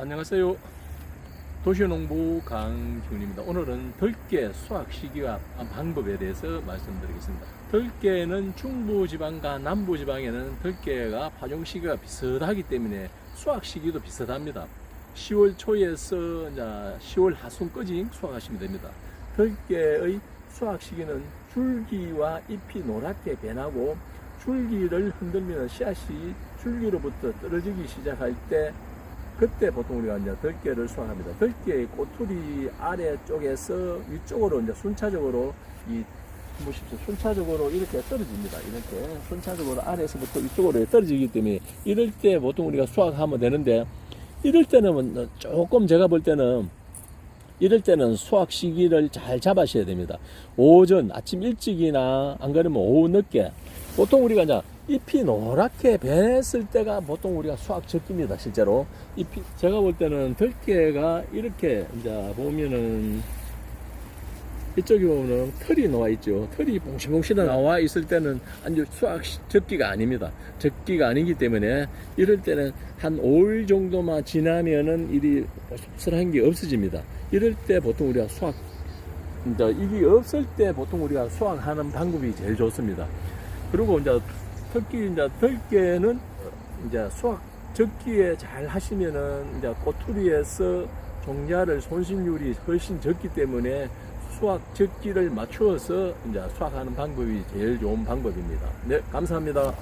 안녕하세요. 도시농부 강기훈입니다. 오늘은 들깨 수확 시기와 방법에 대해서 말씀드리겠습니다. 들깨는 중부지방과 남부지방에는 들깨가 파종 시기가 비슷하기 때문에 수확 시기도 비슷합니다. 10월 초에서 이제 10월 하순까지 수확하시면 됩니다. 들깨의 수확 시기는 줄기와 잎이 노랗게 변하고 줄기를 흔들면 씨앗이 줄기로부터 떨어지기 시작할 때 그때 보통 우리가 이제 들깨를 수확합니다. 들깨의 꼬투리 아래쪽에서 위쪽으로 이제 순차적으로 이 보십시오. 순차적으로 이렇게 떨어집니다. 이렇게 순차적으로 아래에서부터 위쪽으로 떨어지기 때문에 이럴 때 보통 우리가 수확하면 되는데 이럴 때는 조금 제가 볼 때는 이럴 때는 수확 시기를 잘 잡으셔야 됩니다. 오전 아침 일찍이나 안 그러면 오후 늦게 보통 우리가 이제 잎이 노랗게 변했을 때가 보통 우리가 수확 적기입니다. 실제로 잎이 제가 볼 때는 들깨가 이렇게 이제 보면은 이쪽에 보면은 털이 나와 있죠. 털이 봉실봉실 나와 있을 때는 아주 수확 시- 적기가 아닙니다. 적기가 아니기 때문에 이럴 때는 한 5일 정도만 지나면은 일이 씁쓸한 게 없어집니다. 이럴 때 보통 우리가 수확 이제 이게 없을 때 보통 우리가 수확하는 방법이 제일 좋습니다. 그리고 이제 특히 이제 들깨는 이제 수확 적기에 잘 하시면은 이제 꼬투리에서 종자를 손실률이 훨씬 적기 때문에 수확 적기를 맞추어서 이제 수확하는 방법이 제일 좋은 방법입니다. 네, 감사합니다.